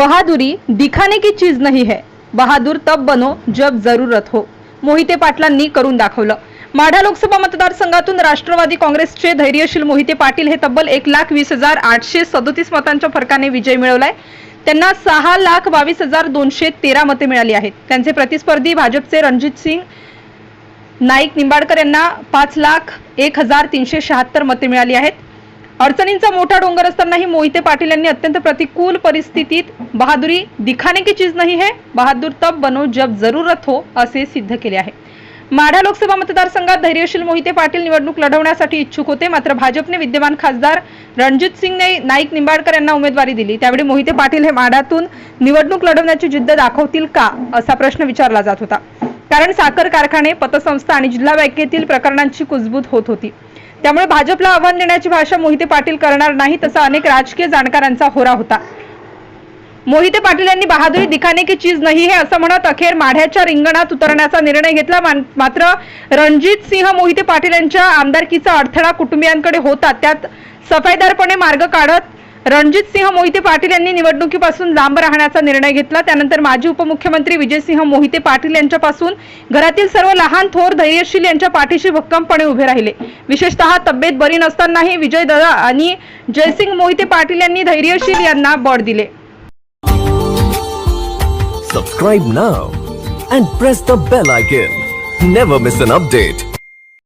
बहादुरी दिखाने की चीज नहीं है। बहादूर तब बनो जब जरूरत हो। मोहिते पाटलांनी करून दाखवलं। माढा लोकसभा मतदारसंघातून राष्ट्रवादी काँग्रेसचे धैर्यशील मोहिते पाटील हे तब्बल एक लाख वीस हजार आठशे सदोतीस मतांच्या फरकाने विजय मिळवलाय. त्यांना सहा लाख बावीस हजार दोनशे तेरा मते मिळाली आहेत. त्यांचे प्रतिस्पर्धी भाजपचे रणजित सिंग नाईक निंबाडकर यांना पाच लाख एक हजार तीनशे शहात्तर मते मिळाली आहेत. अडचणींचा मोठा डोंगर असतानाही मोहिते पाटील यांनी अत्यंत प्रतिकूल परिस्थितीत बहादुरी दिखाने की चीज नाही है बहादूर तब बनो जब जरूरत हो असे सिद्ध केले आहे. माढा लोकसभा मतदारसंघात धैर्यशील मोहिते पाटील निवडणूक लढवण्यासाठी इच्छुक होते मात्र भाजपने विद्यमान खासदार रणजित सिंग नाईक निंबाडकर यांना उमेदवारी दिली. त्यावेळी मोहिते पाटील हे माढातून निवडणूक लढवण्याची जिद्द दाखवतील का असा प्रश्न विचारला जात होता. कारण साखर कारखाने पतसंस्था आणि जिल्हा बँकेतील प्रकरणांची कुजबूज होत होती. त्यामुळे भाजपला आव्हान देण्याची भाषा मोहिते पाटील करणार नाही तसा अनेक राजकीय जाणकारांचा होरा होता. मोहिते पाटील यांनी बहादुरी दिखाने की चीज नाही हे असं म्हणत अखेर माढ्याच्या रिंगणात उतरण्याचा निर्णय घेतला. मात्र रणजित सिंह मोहिते पाटील यांच्या आमदारकीचा अडथळा कुटुंबियांकडे होता. त्यात सफाईदारपणे मार्ग काढत रणजित सिंह मोहिते पाटील यांनी निवडणुकीपासून लांब राहण्याचा निर्णय घेतला. त्यानंतर माजी उपमुख्यमंत्री विजयसिंह मोहिते पाटील यांच्यापासून घरातील सर्व लहान थोर धैर्यशील यांच्या पाठीशी भक्कमपणे उभे राहिले. विशेषतः तब्येत बरी नसतानाही विजय दादा आणि जयसिंग मोहिते पाटील यांनी धैर्यशील यांना बळ दिले. Subscribe now and press the bell icon never miss an update